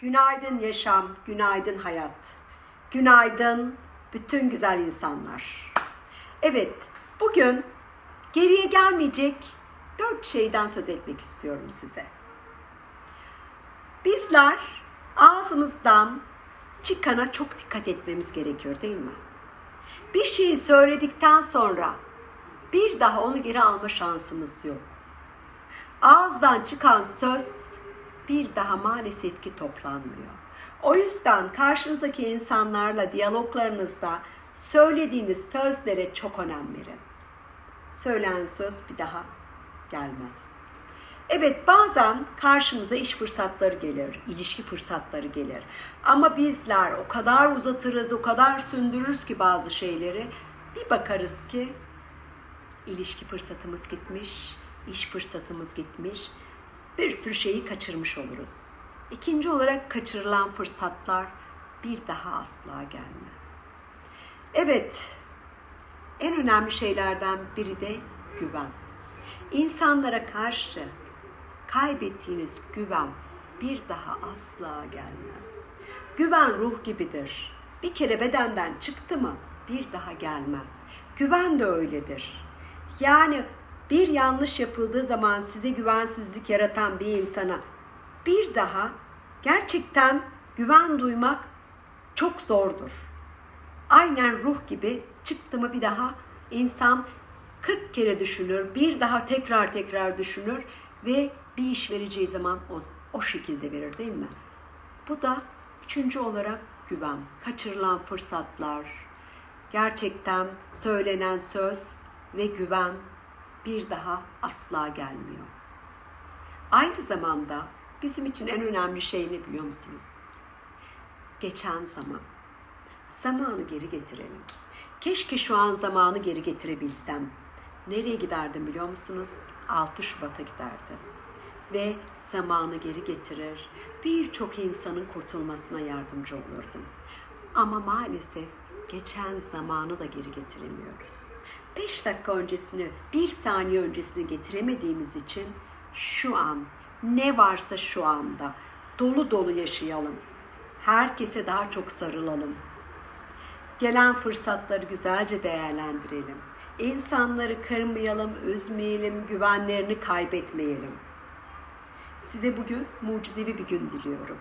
Günaydın yaşam, günaydın hayat. Günaydın bütün güzel insanlar. Evet, bugün geriye gelmeyecek dört şeyden söz etmek istiyorum size. Bizler ağzımızdan çıkana çok dikkat etmemiz gerekiyor değil mi? Bir şeyi söyledikten sonra bir daha onu geri alma şansımız yok. Ağızdan çıkan söz bir daha maalesef ki toplanmıyor. O yüzden karşınızdaki insanlarla diyaloglarınızda söylediğiniz sözlere çok önem verin. Söylenen söz bir daha gelmez. Evet bazen karşımıza iş fırsatları gelir, ilişki fırsatları gelir. Ama bizler o kadar uzatırız, o kadar sündürürüz ki bazı şeyleri. Bir bakarız ki ilişki fırsatımız gitmiş, iş fırsatımız gitmiş. Bir sürü şeyi kaçırmış oluruz. İkinci olarak kaçırılan fırsatlar bir daha asla gelmez. Evet, en önemli şeylerden biri de güven. İnsanlara karşı kaybettiğiniz güven bir daha asla gelmez. Güven ruh gibidir. Bir kere bedenden çıktı mı bir daha gelmez. Güven de öyledir. Yani bir yanlış yapıldığı zaman size güvensizlik yaratan bir insana bir daha gerçekten güven duymak çok zordur. Aynen ruh gibi çıktı mı bir daha insan 40 kere düşünür, bir daha tekrar tekrar düşünür ve bir iş vereceği zaman o, o şekilde verir değil mi? Bu da üçüncü olarak güven, kaçırılan fırsatlar, gerçekten söylenen söz ve güven bir daha asla gelmiyor. Aynı zamanda bizim için en önemli şey ne biliyor musunuz? Geçen zaman. Zamanı geri getirelim. Keşke şu an zamanı geri getirebilsem. Nereye giderdim biliyor musunuz? 6 Şubat'a giderdim. Ve zamanı geri getirir. Birçok insanın kurtulmasına yardımcı olurdum. Ama maalesef geçen zamanı da geri getiremiyoruz. 5 dakika öncesini, bir saniye öncesini getiremediğimiz için şu an ne varsa şu anda dolu dolu yaşayalım. Herkese daha çok sarılalım. Gelen fırsatları güzelce değerlendirelim. İnsanları kırmayalım, üzmeyelim, güvenlerini kaybetmeyelim. Size bugün mucizevi bir gün diliyorum.